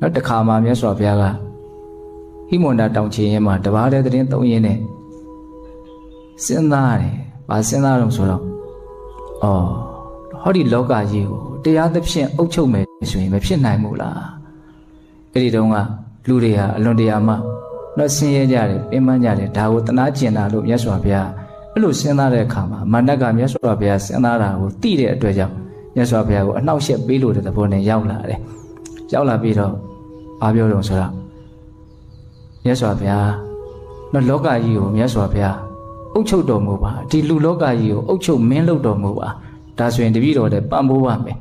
နောက်တစ်ခါမှမြတ်စွာဘုရားကဟိမန္တာတောင်ချင်ရင်မှာတပါးတဲ့သတင်းသုံးရင်းနဲ့စဉ်းစားတယ်။ဘာစဉ်းစားတော့ဆိုတော့အော်ဟောဒီလောကကြီးကိုတရားသဖြင့်အုပ်ချုပ်မယ်ဆိုရင်မဖြစ်နိုင်ဘူးလား။အဲ့ဒီတုန်းကလူတွေဟာအလွန်တရာမှတော့ဆင်းရဲကြတယ်ပင်ပန်းကြတယ်ဒါကိုတနာကျင်တာလို့မြတ်စွာဘုရားအဲ့လိုစဉ်းစားတဲ့အခါမှာမဏ္ဍကမြတ်စွာဘုရားစဉ်းစားတာကိုသိတဲ့အတွက်ကြောင့်မြတ်စွာဘုရားကိုအနှောက်အယှက်ပေးလို့တဲ့သဘောနဲ့ရောက်လာတယ်။ ရောက်လာပြီးတော့ဘာပြောတော့ဆိုတော့မြတ်စွာဘုရားတော့လောကကြီးကိုမြတ်စွာဘုရားအုပ်ချုပ်တော်မူပါဒီလူလောကကြီးကိုအုပ်ချုပ်မင်းလုပ်တော်မူပါဒါဆိုရင်တပည့်တော်တဲ့ပံ့ပိုးပါမယ်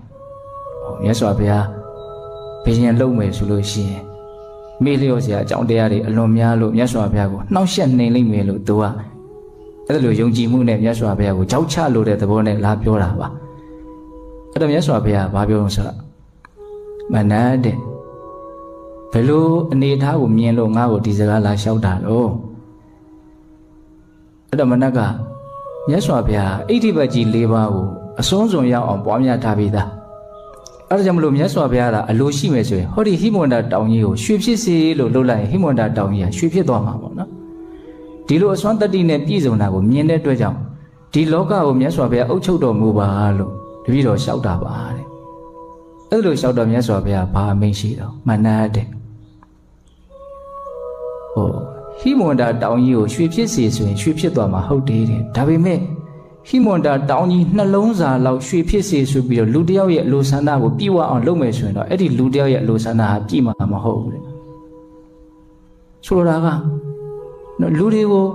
ဟောမြတ်စွာဘုရားဘယင်လုံးမယ်ဆိုလို့ရှိရင်မေ့လျော့စရာအကြောင်းတရားတွေအလွန်များလို့မြတ်စွာဘုရားကိုနှောက်ယှက်နေလိမ့်မယ်လို့သူကအဲ့လိုယုံကြည်မှုနဲ့မြတ်စွာဘုရားကိုကြောက်ချလို့တဲ့သဘောနဲ့လာပြောတာပါအဲ့တော့မြတ်စွာဘုရားဘာပြောလို့ဆိုတော့ မနတ်တဲ့ဘယ်လိုအနေအထားကိုမြင်လို့ငါ့ကိုဒီစကားလာလျှောက်တာလို့အဲ့တော့မနတ်ကမြတ်စွာဘုရားအဋ္ဌိပတ်ကြီး၄ပါးကိုအစွန်းစွန်ရောက်အောင်ပွားများထားပြီးသားအဲ့ဒါကြောင့်မလို့မြတ်စွာဘုရားကအလိုရှိမယ်ဆိုရင်ဟောဒီဟိမန္တာတောင်ကြီးကိုရွှေဖြစ်စေလို့လှုပ်လိုက်ရင်ဟိမန္တာတောင်ကြီးကရွှေဖြစ်သွားမှာပေါ့နော်ဒီလိုအစွမ်းတတ္တိနဲ့ပြည့်စုံတာကိုမြင်တဲ့အတွက်ကြောင့်ဒီလောကကိုမြတ်စွာဘုရားအုပ်ချုပ်တော်မူပါလို့တပည့်တော်လျှောက်တာပါတဲ့ အဲ့လိုလျှောက်တော်မြတ်စွာဘုရားဘာအမိန့်ရှိတော့မနတ်တဲ့ဟိုဟိမန္တာတောင်ကြီးကိုရွှေဖြစ်စေဆိုရင်ရွှေဖြစ်သွားမှာဟုတ်တယ်တဲ့ဒါပေမဲ့ဟိမန္တာတောင်ကြီးနှလုံးစာလောက်ရွှေဖြစ်စေဆိုပြီးတော့လူတစ်ယောက်ရဲ့အလိုဆန္ဒကိုပြည့်ဝအောင်လုပ်မယ်ဆိုရင်တော့အဲ့ဒီလူတစ်ယောက်ရဲ့အလိုဆန္ဒဟာပြည့်မှာမဟုတ်ဘူးတဲ့ဆိုလိုတာကနော်လူတွေကို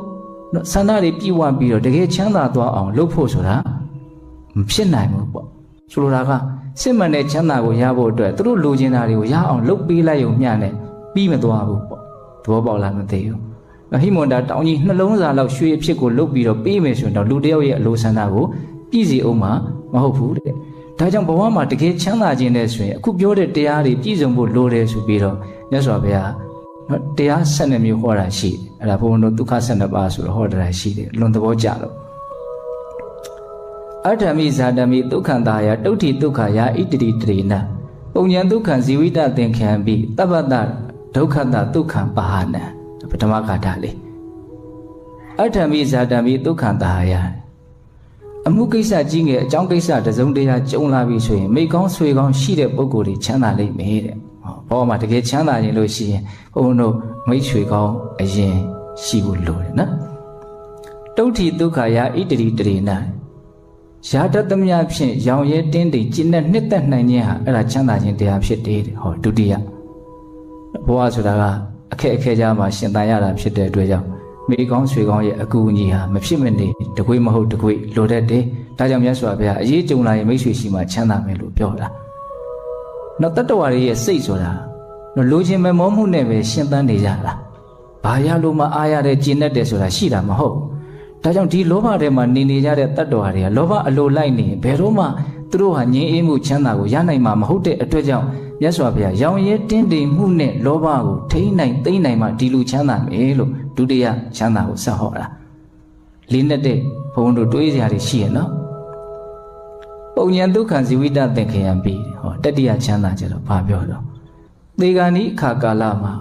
နော်ဆန္ဒတွေပြည့်ဝပြီးတော့တကယ်ချမ်းသာသွားအောင်လုပ်ဖို့ဆိုတာမဖြစ်နိုင်ဘူးပေါ့ဆိုလိုတာက စစ်မှန်တဲ့ချမ်းသာကိုရဖို့အတွက်သူတို့လိုချင်တာတွေကိုရအောင်လုပ်ပေးလိုက်ရုံမျှနဲ့ပြီးမသွားဘူးပေါ့သဘောပေါက်လားမသိဘူးဟိမွန်တာတောင်းကြီးနှလုံးသားလောက်ရွှေအဖြစ်ကိုလုတ်ပြီးတော့ပေးမယ်ဆိုရင်တော့လူတယောက်ရဲ့အလိုဆန္ဒကိုပြည့်စုံအောင်မှာမဟုတ်ဘူးတဲ့ဒါကြောင့်ဘဝမှာတကယ်ချမ်းသာခြင်းနဲ့ဆိုရင်အခုပြောတဲ့တရားတွေပြည့်စုံဖို့လိုတယ်ဆိုပြီးတော့မြတ်စွာဘုရားနော်တရား၁၂မျိုးဟောတာရှိတယ်အဲ့ဒါဘုန်းတော်ဒုက္ခ၁၂ပါးဆိုတော့ဟောတာရှိတယ်လွန်သဘောကြတော့ အတ္တမိဇာတမိဒုက္ခန္တာယတုဋ္ဌိဒုက္ခယာဣတတိတရေနပုံညာဒုက္ခံဇီဝိတသင်္ခံပိတပ္ပတဒုက္ခတဒုက္ခံပါဟနံပထမကာထာလေးအထံမိဇာတံမိဒုက္ခတာယအမှုကိစ္စကြီးငယ်အကြောင်းကိစ္စတစုံတရာကြုံလာပြီဆိုရင်မိကောင်းဆွေကောင်းရှိတဲ့ပုံကိုယ်တွေချမ်းသာလိမ့်မယ်တဲ့ဟောဘောမှာတကယ်ချမ်းသာရင်လို့ရှိရင်ဘုန်းတို့မိတ်ဆွေကောင်းအရင်ရှိဖို့လိုတယ်နော်တုဋ္ဌိဒုက္ခယာဣတရိတရေန ရာတတမြဖြင့်ရောင်ရဲတင်းတိမ်ကျင့်တဲ့နှစ်သက်နိုင်ခြင်းဟာအဲ့ဒါချမ်းသာခြင်းတရားဖြစ်တယ်တဲ့ဟောဒုတိယဘဝဆိုတာကအခက်အခဲကြားမှာရှင်သန်ရတာဖြစ်တဲ့အတွက်ကြောင့်မိကောင်းဆွေကောင်းရဲ့အကူအညီဟာမဖြစ်မနေတကွေးမဟုတ်တကွေးလိုတတ်တယ်။ဒါကြောင့်မြတ်စွာဘုရားအရေးကြုံလာရင်မိတ်ဆွေရှိမှချမ်းသာမယ်လို့ပြောတာ။နောက်တတ္တဝါတွေရဲ့စိတ်ဆိုတာနော်လိုချင်မဲ့မောမှုနဲ့ပဲရှင်သန်နေကြတာ။ဘာရလို့မှအားရတဲ့ကျင့်တတ်တယ်ဆိုတာရှိတာမဟုတ်ဘူး။ ဒါကြောင့်ဒီလောဘထဲမှာနေနေကြတဲ့တတ္တဝါတွေကလောဘအလိုလိုက်နေဘယ်တော့မှသူတို့ဟာငြင်းအေးမှုချမ်းသာကိုရနိုင်မှာမဟုတ်တဲ့အတွက်ကြောင့်မြတ်စွာဘုရားရောင်ရဲတင်းတိမ်မှုနဲ့လောဘကိုထိန်းနိုင်သိမ့်နိုင်မှဒီလူချမ်းသာမယ်လို့ဒုတိယချမ်းသာကိုဆက်ဟောတာလေးနဲ့တဲ့ဘုံတို့တွေးစရာတွေရှိရနော်ပုံညာဒုက္ခဇီဝိတသင်္ခယံပြီးဟောတတိယချမ်းသာကြတော့ဘာပြောတော့သေဂာနိအခါကာလမှာ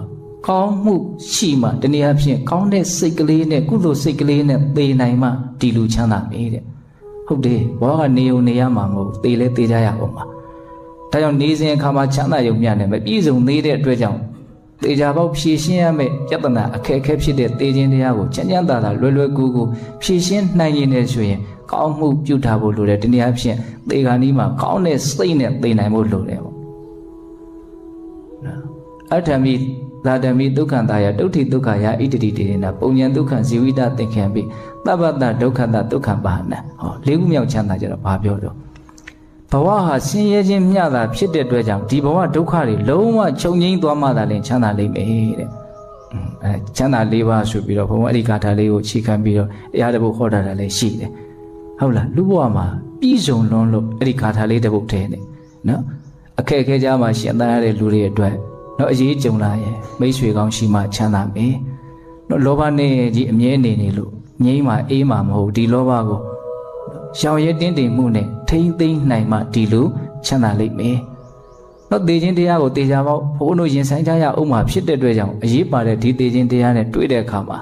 ကောင်းမှုရှိမှတနည်းအားဖြင့်ကောင်းတဲ့စိတ်ကလေးနဲ့ကုသိုလ်စိတ်ကလေးနဲ့သေနိုင်မှဒီလူချမ်းသာမယ်တဲ့ဟုတ်တယ်ဘောကနေုံနေရမှာမဟုတ်သေလဲသေကြရအောင်ပါဒါကြောင့်နေစဉ်အခါမှာချမ်းသာရုံမျှနဲ့မပြည့်စုံသေးတဲ့အတွက်ကြောင့်တေချာပေါက်ဖြည့်ရှင်းရမယ့်ပြဿနာအခက်အခဲဖြစ်တဲ့တေခြင်းတရားကိုချမ်းချမ်းသာသာလွယ်လွယ်ကူကူဖြည့်ရှင်းနိုင်ရင်လည်းဆိုရင်ကောင်းမှုပြုထားဖို့လိုတယ်တနည်းအားဖြင့်သေခါနီးမှာကောင်းတဲ့စိတ်နဲ့သိနိုင်ဖို့လိုတယ်ပေါ့အထမိ သာတမိဒုက္ခတာယဒုဋ္ဌိဒုက္ခယဣတတိတေနပုံညာဒုက္ခဇီဝိတသင်္ခံပိသဗ္ဗတဒုက္ခတဒုက္ခပါဏဟောလေးခုမြောက်ချမ်းသာကြတော့ဘာပြောတော့ဘဝဟာဆင်းရဲခြင်းမျှတာဖြစ်တဲ့အတွက်ကြောင့်ဒီဘဝဒုက္ခတွေလုံးဝချုပ်ငိမ့်သွားမှသာလင်ချမ်းသာလိမ့်မယ်တဲ့အဲချမ်းသာ၄ပါးဆိုပြီးတော့ဘုံအဲ့ဒီကာထာလေးကိုခြေခံပြီးတော့တရားတစ်ပုဒ်ဟောတာလည်းရှိတယ်ဟုတ်လားလူဘဝမှာပြီးဆုံးလွန်းလို့အဲ့ဒီကာထာလေးတစ်ပုဒ်ထဲနဲ့နော်အခက်အခဲကြားမှာရှင်သန်ရတဲ့လူတွေအတွက် နော်အရေးကြုံလာရင်မိတ်ဆွေကောင်းရှိမှချမ်းသာမယ်နော်လောဘနဲ့ကြီးအမြဲနေနေလို့ငြိမ်းမှအေးမှမဟုတ်ဒီလောဘကိုရှောင်ရဲတင်းတိမ်မှုနဲ့ထိမ့်သိမ့်နိုင်မှဒီလိုချမ်းသာလိမ့်မယ်တော့တေခြင်းတရားကိုတေချာပေါ့ဘုန်းတို့ရင်ဆိုင်ကြရအောင်မှာဖြစ်တဲ့အတွက်ကြောင့်အရေးပါတဲ့ဒီတေခြင်းတရားနဲ့တွေ့တဲ့အခါမှာ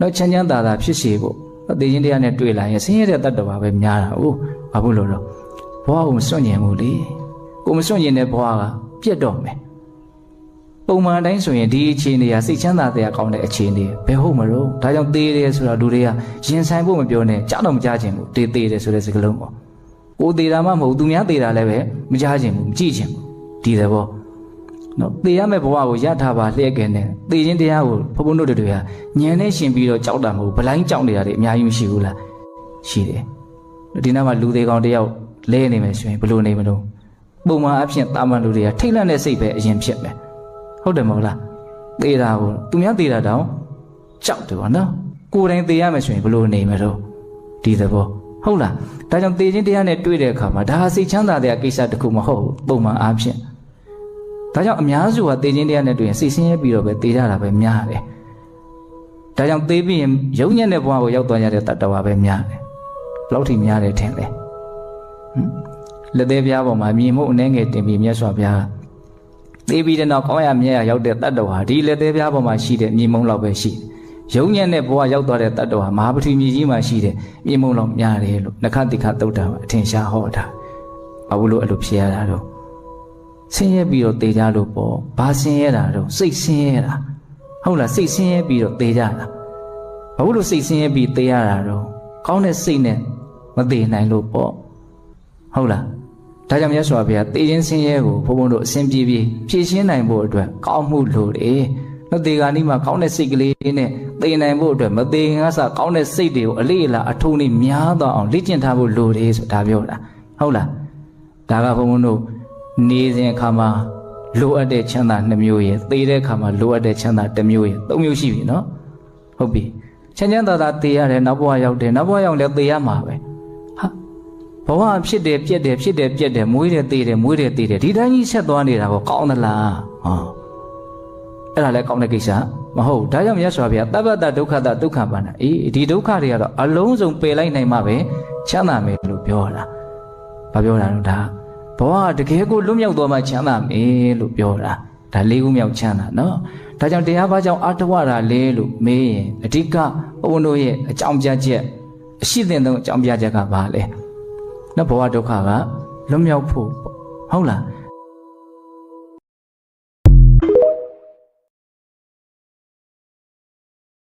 တော့ချမ်းချမ်းသာသာဖြစ်စေဖို့တော့တေခြင်းတရားနဲ့တွေ့လာရင်ဆင်းရဲတဲ့တတ်တော်ပဲများတာဟုတ်ဘာဖြစ်လို့လဲဘဝကိုမစွန့်ညင်ဘူးလေကိုမစွန့်ညင်တဲ့ဘဝကပြတ်တော့မယ် ပုံမှန်တိုင်းဆိုရင်ဒီအခြေအနေကစိတ်ချမ်းသာတဲ့အကောင်းတဲ့အခြေအနေဘယ်ဟုတ်မလို့ဒါကြောင့်သေးတယ်ဆိုတော့လူတွေကရင်ဆိုင်ဖို့မပြောနဲ့ကြားတော့မကြားချင်ဘူးတေးသေးတယ်ဆိုတဲ့စကားလုံးပေါ့ကိုသေးတာမှမဟုတ်သူများသေးတာလည်းပဲမကြားချင်ဘူးမကြည့်ချင်ဘူးဒီသဘောနော်သေရမယ့်ဘဝကိုရထားပါလျက်ကဲနဲ့သေခြင်းတရားကိုဘုန်းဘုန်းတို့တွေကညံနဲ့ရှင်ပြီးတော့ကြောက်တာမဟုတ်ဗလိုင်းကြောက်နေတာတွေအများကြီးမရှိဘူးလားရှိတယ်ဒီနောက်မှာလူသေးကောင်တယောက်လဲနေမယ်ဆိုရင်ဘယ်လိုနေမလို့ပုံမှန်အဖြစ်တာမန်လူတွေကထိတ်လန့်တဲ့စိတ်ပဲအရင်ဖြစ်မယ် ဟုတ်တယ်မဟုတ်လားသေတာကိုသူများသေတာတောင်ကြောက်တယ်ပေါ့နော်ကိုယ်တိုင်သေရမယ်ဆိုရင်ဘယ်လိုနေမလို့ဒီသဘောဟုတ်လားဒါကြောင့်သေခြင်းတရားနဲ့တွေ့တဲ့အခါမှာဒါဟာစိတ်ချမ်းသာတဲ့ကိစ္စတစ်ခုမဟုတ်ဘူးပုံမှန်အားဖြင့်ဒါကြောင့်အများစုကသေခြင်းတရားနဲ့တွေ့ရင်စိတ်ဆင်းရဲပြီးတော့ပဲသေကြတာပဲများတယ်ဒါကြောင့်သေပြီးရင်ရုံညံ့တဲ့ဘဝကိုရောက်သွားကြတဲ့တတ္တဝါပဲများတယ်ဘယ်လောက်ထိများတယ်ထင်လဲဟမ်လက်သေးပြားပေါ်မှာမြင်မှုအနှဲငယ်တင်ပြီးမြတ်စွာဘုရား သေပြီးတဲ့နောက်ကောင်းရမြတ်ရရောက်တဲ့တတ္တဝါဒီလက်သေးပြားပေါ်မှာရှိတဲ့မြင်မုံလောက်ပဲရှိတယ်ရုံညံ့တဲ့ဘဝရောက်သွားတဲ့တတ္တဝါမဟာပတိမြေကြီးမှာရှိတဲ့မြင်မုံလောက်များတယ်လို့နခတိခသုတ်တာမှာအထင်ရှားဟောတာဘာလို့အဲ့လိုဖြစ်ရတာတော့ဆင်းရဲပြီးတော့တေကြလို့ပေါ့ဘာဆင်းရဲတာတော့စိတ်ဆင်းရဲတာဟုတ်လားစိတ်ဆင်းရဲပြီးတော့တေကြတာဘာလို့စိတ်ဆင်းရဲပြီးတေရတာတော့ကောင်းတဲ့စိတ်နဲ့မတေနိုင်လို့ပေါ့ဟုတ်လား ဒါကြောင့်မြတ်စွာဘုရားတေခြင်းဆင်းရဲကိုဘုန်းဘုန်းတို့အစဉ်ပြေပြေဖြည့်ရှင်းနိုင်ဖို့အတွက်ကောင်းမှုလိုတယ်နော်တေဂာနီမှာကောင်းတဲ့စိတ်ကလေးနဲ့တေနိုင်ဖို့အတွက်မတေငါစကောင်းတဲ့စိတ်တွေကိုအလေးအလာအထုံးနဲ့များတော့အောင်လေ့ကျင့်ထားဖို့လိုတယ်ဆိုတာပြောတာဟုတ်လားဒါကဘုန်းဘုန်းတို့နေစဉ်အခါမှာလိုအပ်တဲ့ချမ်းသာနှမျိုးရယ်သေတဲ့အခါမှာလိုအပ်တဲ့ချမ်းသာတစ်မျိုးရယ်သုံးမျိုးရှိပြီနော်ဟုတ်ပြီချမ်းချမ်းသာသာသေရတယ်နောက်ဘဝရောက်တယ်နောက်ဘဝရောက်လည်းသေရမှာပဲဟာ ဘဝဖြစ်တယ်ပြက်တယ်ဖြစ်တယ်ပြက်တယ်မွေးတယ်သေတယ်မွေးတယ်သေတယ်ဒီတိုင်းကြီးဆက်သွားနေတာကိုကောင်းသလားဟောအဲ့ဒါလည်းကောင်းတဲ့ကိစ္စမဟုတ်ဒါကြောင့်မြတ်စွာဘုရားတပ္ပတဒုက္ခတဒုက္ခပါဏအေးဒီဒုက္ခတွေကတော့အလုံးစုံပယ်လိုက်နိုင်မှပဲချမ်းသာမယ်လို့ပြောတာဘာပြောတာလဲဒါဘဝတကယ်ကိုလွတ်မြောက်သွားမှချမ်းသာမယ်လို့ပြောတာဒါလေးခုမြောက်ချမ်းသာနော်ဒါကြောင့်တရားဘာကြောင့်အာတဝတာလဲလို့မေးရင်အဓိကဘုန်းတို့ရဲ့အကြောင်းပြချက်အရှိတဲ့ဆုံးအကြောင်းပြချက်ကဘာလဲ နော်ဘဝဒုက္ခကလွတ်မြောက်ဖို့ဟုတ်လား